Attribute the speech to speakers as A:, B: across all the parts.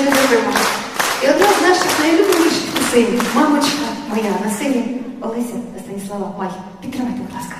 A: Щиро дякуємо. І одна з наших найлюбленіших пісень Мамочка моя на сині Олеся та Станіслава Май. Підтримайте, будь ласка.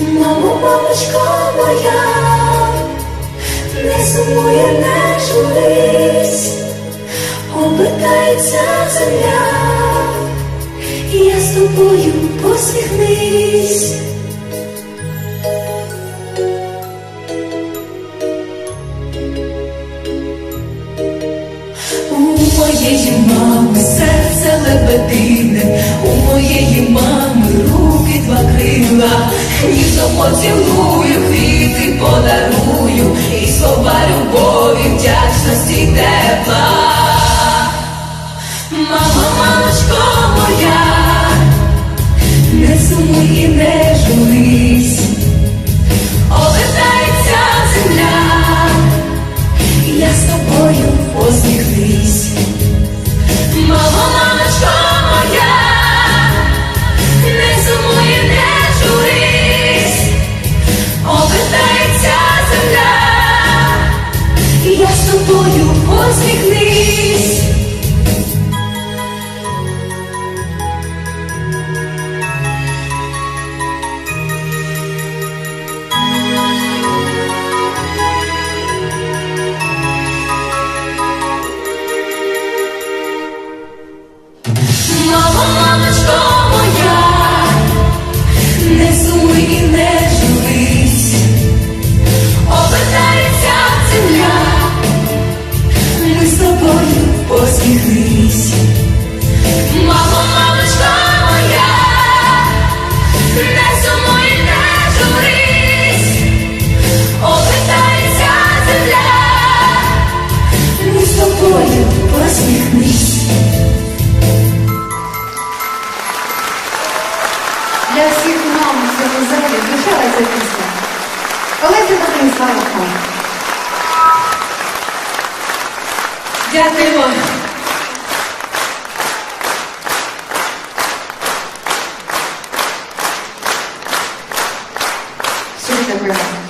B: Мамо, мамочко моя, не сумує, не журись, обертається земля, і я з тобою посміхнись. У моєї мами серце лебедине, у моєї мами ніжно поцілую, квіти подарую, і слова любові, вдячності тепла. Мама, мамочко моя, не сумуй і не журись, тобою посміхнись. Мамо, мамочко моя, не сумуй не журись, обертається земля, ми з тобою посміхнись.
A: Для всіх мам в цьому залі звучала ця пісня. Олеся та Станіслава.
B: Дякуємо.
A: Щиро дякуємо.